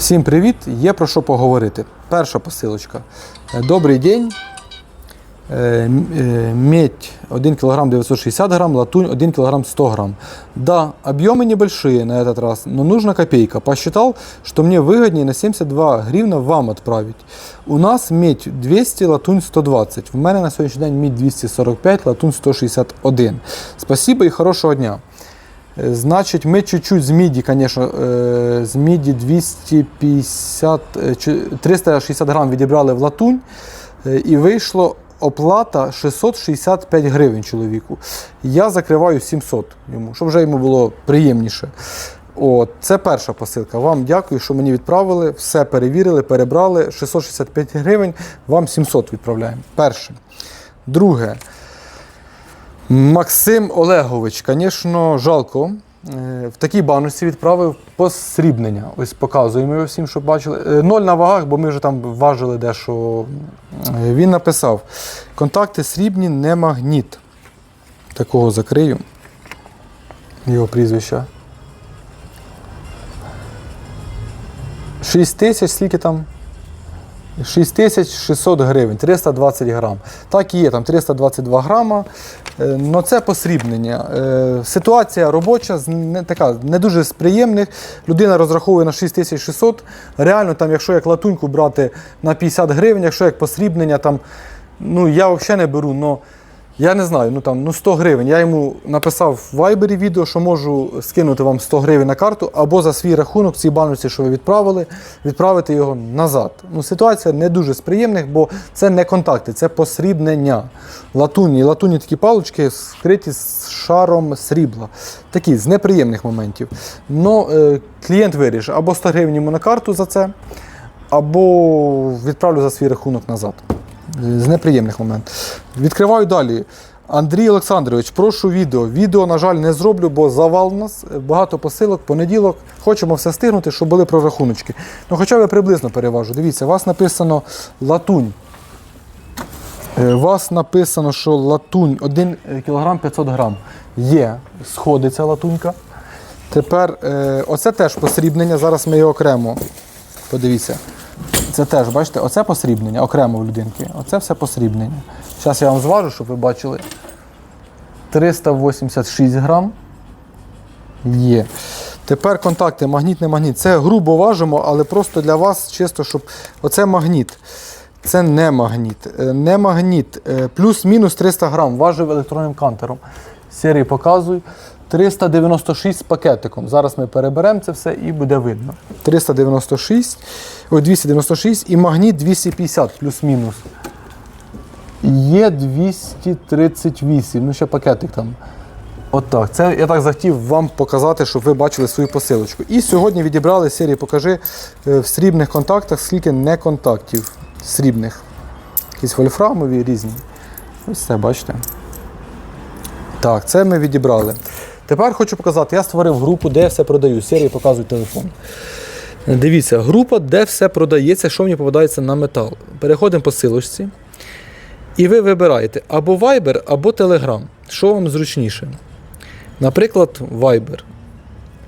Всім привіт! Є про що поговорити. Перша посилочка. Е, Добрий день. Е, м- е, Медь 1 кг 960 грамм, латунь 1 кг 100 грамм. Да, объемы небольшие на этот раз, но нужна копейка. Посчитал, что мне выгоднее на 72 гривна вам отправить. У нас медь 200, латунь 120. В мене на сьогоднішній день медь 245, латунь 161. Спасибо і хорошого дня. Е, Значить, ми чуть-чуть з міді, звісно, е, з міді 250, е, чи- 360 грам відібрали в латунь, е, і вийшло оплата 665 гривень чоловіку. Я закриваю 700 йому, щоб вже йому було приємніше. От, це перша посилка. Вам дякую, що мені відправили. Все перевірили, перебрали. 665 гривень, вам 700 відправляємо. Перше. Друге. Максим Олегович, звісно, жалко. Е, В такій баночці відправив посрібнення. Ось показуємо його всім, щоб бачили. Е, Ноль на вагах, бо ми вже там важили дещо. Е, Він написав: контакти срібні, не магніт. Такого закрию. Його прізвища. 6 тисяч, скільки там? 6600 гривень, 320 грам. Так і є, там 322 грама. Ну це посрібнення. Е, Ситуація робоча, не, така, не дуже з приємних. Людина розраховує на 6600. Реально, там, якщо як латуньку брати на 50 гривень, якщо як посрібнення, там, ну я взагалі не беру. но я не знаю, ну там ну 100 гривень. Я йому написав в Viber відео, що можу скинути вам 100 гривень на карту, або за свій рахунок цій баночці, що ви відправили, відправити його назад. Ну, ситуація не дуже з приємних, бо це не контакти, це посрібнення. Латунні. Латунні такі палочки скриті з шаром срібла. Такі з неприємних моментів. Но е, клієнт вирішив або 100 гривень йому на карту за це, або відправлю за свій рахунок назад. З неприємних моментів. Відкриваю далі. Андрій Олександрович, прошу відео. Відео, на жаль, не зроблю, бо завал у нас, багато посилок, понеділок. Хочемо все стигнути, щоб були прорахуночки. Ну, хоча б приблизно переважу. Дивіться, у вас написано латунь. Е, У вас написано, що латунь 1 кг 500 грам. Є, сходиться латунька. Тепер е, оце теж посрібнення. Зараз ми його окремо. Подивіться. Це теж, бачите, оце посрібнення, окремо в людинки. Оце все посрібнення. Зараз я вам зважу, щоб ви бачили. 386 грам. Є. Тепер контакти, магніт, не магніт. Це грубо важимо, але просто для вас, чисто, щоб. Оце магніт. Це не магніт. Е, Не магніт. Е, Плюс-мінус 300 грам. Важив електронним кантером. Серії показую. 396 з пакетиком. Зараз ми переберемо це все і буде видно. 396, ой, 296 і магніт 250 плюс-мінус. Є 238, ну ще пакетик там. Отак. Це я так захотів вам показати, щоб ви бачили свою посилочку. І сьогодні відібрали з серії Покажи е, в срібних контактах, скільки не контактів срібних. Якісь вольфрамові різні. Ось це, бачите. Так, це ми відібрали. Тепер хочу показати, я створив групу, де я все продаю. Серії показую телефон. Дивіться, група, де все продається, що мені попадається на метал. Переходимо по силочці. І ви вибираєте або Viber, або Telegram. Що вам зручніше? Наприклад, Viber.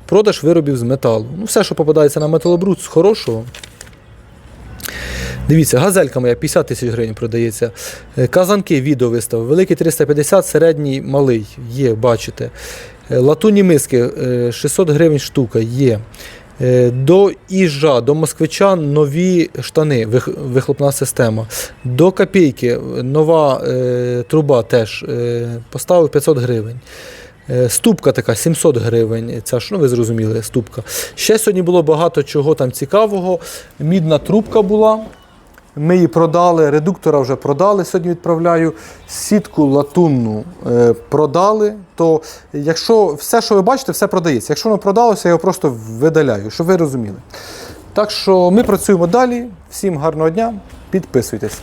Продаж виробів з металу. Ну, все, що попадається на металобруд з хорошого. Дивіться, газелька моя 50 тисяч гривень продається. Е, Казанки відео виставив. Великий 350, середній малий. Є, бачите. Е, Латунні миски е, 600 гривень штука є. Е, До Іжа, до москвича нові штани, вихлопна система. До копійки е, нова е, труба теж е, поставив 500 гривень. Е, Ступка така 700 гривень. Ця ж, ну ви зрозуміли, ступка. Ще сьогодні було багато чого там цікавого. Мідна трубка була. Ми її продали, редуктора вже продали, сьогодні відправляю. Сітку латунну е, продали. То якщо все, що ви бачите, все продається. Якщо воно продалося, я його просто видаляю, щоб ви розуміли. Так що ми працюємо далі. Всім гарного дня, підписуйтесь.